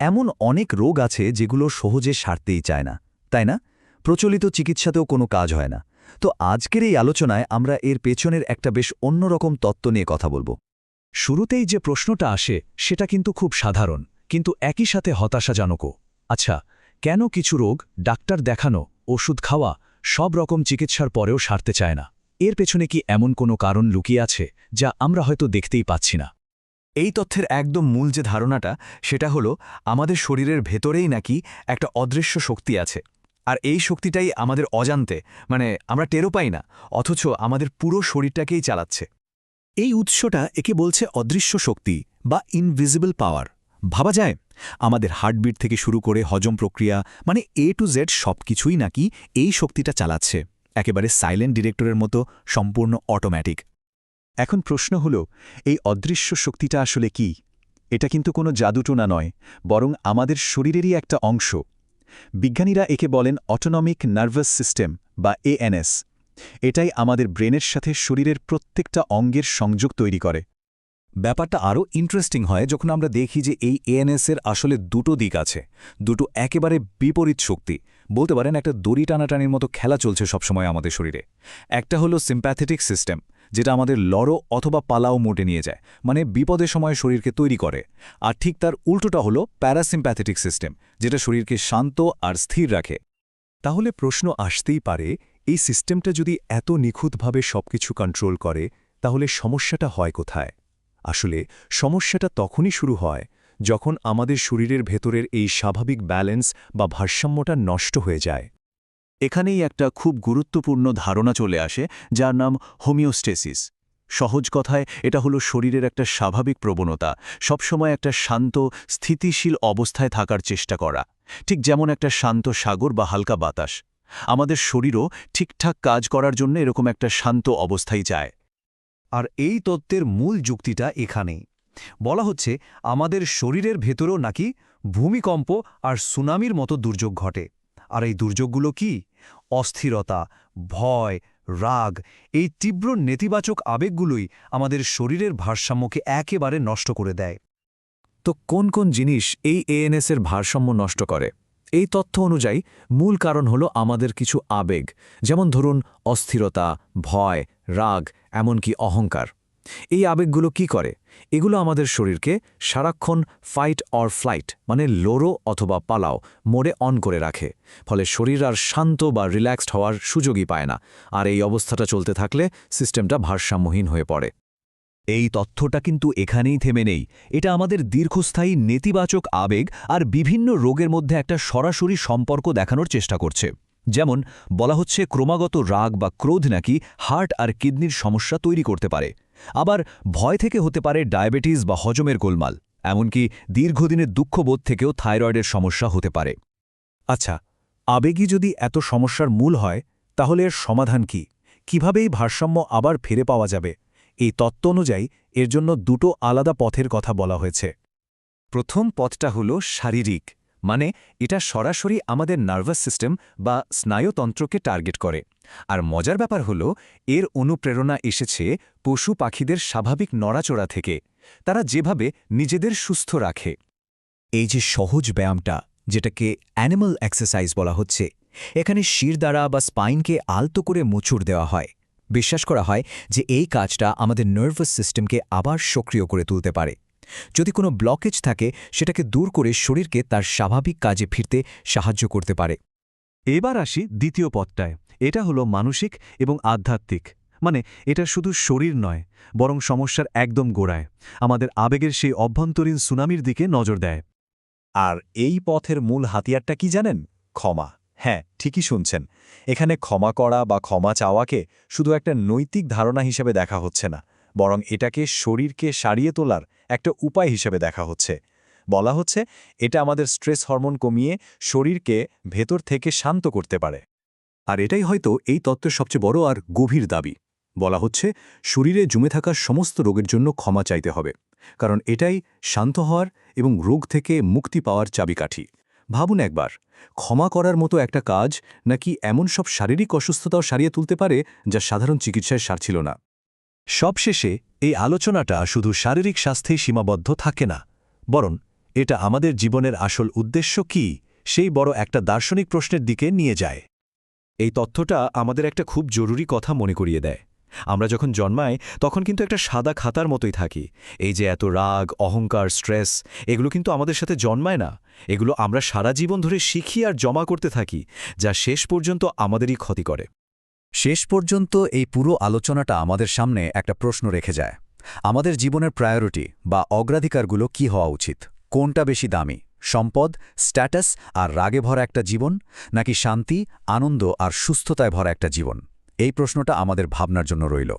এমন অনেক রোগ আছে যেগুলো সহজে সারতেই চায় না, তাই না? প্রচলিত চিকিৎসাতেও কোনো কাজ হয় না। তো আজকের এই আলোচনায় আমরা এর পেছনের একটা বেশ অন্যরকম তত্ত্ব নিয়ে কথা বলব। শুরুতেই যে প্রশ্নটা আসে, সেটা কিন্তু খুব সাধারণ, কিন্তু একই সাথে হতাশাজনকও। আচ্ছা কেন কিছু রোগ, ডাক্তার দেখানো, ওষুধ খাওয়া, সব রকম চিকিৎসার পরেও সারতে চায় না? এর পেছনে কি এমন কোনো কারণ লুকিয়ে আছে, যা আমরা হয়তো দেখতেই পাচ্ছি না? এই তথ্যের একদম মূল যে ধারণাটা, সেটা হলো আমাদের শরীরের ভেতরেই নাকি একটা অদৃশ্য শক্তি আছে। আর এই শক্তিটাই আমাদের অজান্তে মানে আমরা টেরও পাই না, অথচ আমাদের পুরো শরীরটাকেই চালাচ্ছে। এই উৎসটা একে বলছে অদৃশ্য শক্তি বা ইনভিজিবল পাওয়ার ভাবা যায়, আমাদের হার্টবিট থেকে শুরু করে হজম প্রক্রিয়া মানে এ টু জেড সবকিছুই নাকি এই শক্তিটা চালাচ্ছে, একেবারে সাইলেন্ট ডিরেক্টরের মতো, সম্পূর্ণ অটোম্যাটিক এখন প্রশ্ন হল, এই অদৃশ্য শক্তিটা আসলে কি? এটা কিন্তু কোনো জাদুটোনা নয়, বরং আমাদের শরীরেরই একটা অংশ। বিজ্ঞানীরা একে বলেন অটোনমিক নার্ভাস সিস্টেম বা এএনএস এটাই আমাদের ব্রেনের সাথে শরীরের প্রত্যেকটা অঙ্গের সংযোগ তৈরি করে। ব্যাপারটা আরও ইন্টারেস্টিং হয় যখন আমরা দেখি যে এই এএনএসের আসলে দুটো দিক আছে। দুটো একেবারে বিপরীত শক্তি। বলতে পারেন একটা দড়ি টানাটানির মতো খেলা চলছে সবসময় আমাদের শরীরে। একটা হলো সিম্প্যাথেটিক সিস্টেম যেটা আমাদের লড়ো অথবা পালাও মোটে নিয়ে যায় মানে বিপদের সময় শরীরকে তৈরি করে। আর ঠিক তার উল্টোটা হলো প্যারাসিম্প্যাথেটিক সিস্টেম যেটা শরীরকে শান্ত আর স্থির রাখে। তাহলে প্রশ্ন আসতেই পারে, এই সিস্টেমটা যদি এত নিখুঁতভাবে সবকিছু কন্ট্রোল করে, তাহলে সমস্যাটা হয় কোথায়? আসলে সমস্যাটা তখনই শুরু হয় যখন আমাদের শরীরের ভেতরের এই স্বাভাবিক ব্যালেন্স বা ভারসাম্যটা নষ্ট হয়ে যায়। এখানেই একটা খুব গুরুত্বপূর্ণ ধারণা চলে আসে, যার নাম হোমিওস্টেসিস। সহজ কথায়, এটা হলো শরীরের একটা স্বাভাবিক প্রবণতা, সবসময় একটা শান্ত, স্থিতিশীল অবস্থায় থাকার চেষ্টা করা। ঠিক যেমন একটা শান্ত সাগর বা হালকা বাতাস। আমাদের শরীরও ঠিকঠাক কাজ করার জন্য এরকম একটা শান্ত অবস্থাই যায় আর এই তত্ত্বের মূল যুক্তিটা এখানেই। বলা হচ্ছে, আমাদের শরীরের ভেতরেও নাকি ভূমিকম্প আর সুনামির মতো দুর্যোগ ঘটে। আর এই দুর্যোগগুলো কি? অস্থিরতা, ভয়, রাগ, এই তীব্র নেতিবাচক আবেগগুলোই আমাদের শরীরের ভারসাম্যকে একেবারে নষ্ট করে দেয়। তো কোন কোন জিনিস এই এএনএসের ভারসাম্য নষ্ট করে? এই তথ্য অনুযায়ী মূল কারণ হল আমাদের কিছু আবেগ, যেমন ধরুন অস্থিরতা, ভয়, রাগ, এমনকি অহংকার। এই আবেগগুলো কি করে? এগুলো আমাদের শরীরকে সারাক্ষণ ফাইট অর ফ্লাইট মানে লোরো অথবা পালাও, মোড়ে অন করে রাখে। ফলে শরীর আর শান্ত বা রিল্যাক্সড হওয়ার সুযোগই পায় না। আর এই অবস্থাটা চলতে থাকলে সিস্টেমটা ভারসাম্যহীন হয়ে পড়ে। এই তথ্যটা কিন্তু এখানেই থেমে নেই। এটা আমাদের দীর্ঘস্থায়ী নেতিবাচক আবেগ আর বিভিন্ন রোগের মধ্যে একটা সরাসরি সম্পর্ক দেখানোর চেষ্টা করছে। যেমন, বলা হচ্ছে ক্রমাগত রাগ বা ক্রোধ নাকি হার্ট আর কিডনির সমস্যা তৈরি করতে পারে। আবার ভয় থেকে হতে পারে ডায়াবেটিস বা হজমের গোলমাল, এমনকি দীর্ঘদিনের দুঃখবোধ থেকেও থাইরয়েডের সমস্যা হতে পারে। আচ্ছা আবেগই যদি এত সমস্যার মূল হয়, তাহলে এর সমাধান কি? কীভাবে এই ভারসাম্য আবার ফিরে পাওয়া যাবে? এই তত্ত্ব অনুযায়ী এর জন্য দুটো আলাদা পথের কথা বলা হয়েছে। প্রথম পথটা হল শারীরিক। মানে এটা সরাসরি আমাদের নার্ভাস সিস্টেম বা স্নায়ুতন্ত্রকে টার্গেট করে। আর মজার ব্যাপার হল, এর অনুপ্রেরণা এসেছে পশু পাখিদের স্বাভাবিক নড়াচড়া থেকে। তারা যেভাবে নিজেদের সুস্থ রাখে। এই যে সহজ ব্যায়ামটা, যেটাকে অ্যানিমাল এক্সারসাইজ বলা হচ্ছে, এখানে শির দ্বারা বা স্পাইনকে আলতো করে মুচুর দেওয়া হয়। বিশ্বাস করা হয় যে এই কাজটা আমাদের নার্ভাস সিস্টেমকে আবার সক্রিয় করে তুলতে পারে। যদি কোনো ব্লকেজ থাকে, সেটাকে দূর করে শরীরকে তার স্বাভাবিক কাজে ফিরতে সাহায্য করতে পারে। এবার আসি দ্বিতীয় পথটায় এটা হলো মানসিক এবং আধ্যাত্মিক। মানে এটা শুধু শরীর নয়, বরং সমস্যার একদম গোড়ায়। আমাদের আবেগের সেই অভ্যন্তরীণ সুনামির দিকে নজর দেয়। আর এই পথের মূল হাতিয়ারটা কি জানেন? ক্ষমা। হ্যাঁ ঠিকই শুনছেন। এখানে ক্ষমা করা বা ক্ষমা চাওয়াকে শুধু একটা নৈতিক ধারণা হিসেবে দেখা হচ্ছে না। বরং এটাকে শরীরকে সারিয়ে তোলার একটা উপায় হিসেবে দেখা হচ্ছে। বলা হচ্ছে, এটা আমাদের স্ট্রেস হরমোন কমিয়ে শরীরকে ভেতর থেকে শান্ত করতে পারে। আর এটাই হয়তো এই তত্ত্বের সবচেয়ে বড় আর গভীর দাবি। বলা হচ্ছে, শরীরে জমে থাকা সমস্ত রোগের জন্য ক্ষমা চাইতে হবে। কারণ এটাই শান্ত হওয়ার এবং রোগ থেকে মুক্তি পাওয়ার চাবিকাঠি। ভাবুন একবার, ক্ষমা করার মতো একটা কাজ নাকি এমন সব শারীরিক অসুস্থতাও সারিয়ে তুলতে পারে যা সাধারণ চিকিৎসায় সারছিল না? সবশেষে, এই আলোচনাটা শুধু শারীরিক স্বাস্থ্যেই সীমাবদ্ধ থাকে না, বরং এটা আমাদের জীবনের আসল উদ্দেশ্য কি, সেই বড় একটা দার্শনিক প্রশ্নের দিকে নিয়ে যায়। এই তথ্যটা আমাদের একটা খুব জরুরি কথা মনে করিয়ে দেয়। আমরা যখন জন্মাই, তখন কিন্তু একটা সাদা খাতার মতোই থাকি। এই যে এত রাগ, অহংকার, স্ট্রেস, এগুলো কিন্তু আমাদের সাথে জন্মায় না। এগুলো আমরা সারা জীবন ধরে শিখি আর জমা করতে থাকি, যা শেষ পর্যন্ত আমাদেরই ক্ষতি করে। শেষ পর্যন্ত এই পুরো আলোচনাটা আমাদের সামনে একটা প্রশ্ন রেখে যায়। আমাদের জীবনের প্রায়োরিটি বা অগ্রাধিকারগুলো কি হওয়া উচিত? কোনটা বেশি দামি? সম্পদ, স্ট্যাটাস আর রাগে ভরা একটা জীবন? নাকি শান্তি, আনন্দ আর সুস্থতায় ভরা একটা জীবন? এই প্রশ্নটা আমাদের ভাবনার জন্য রইল।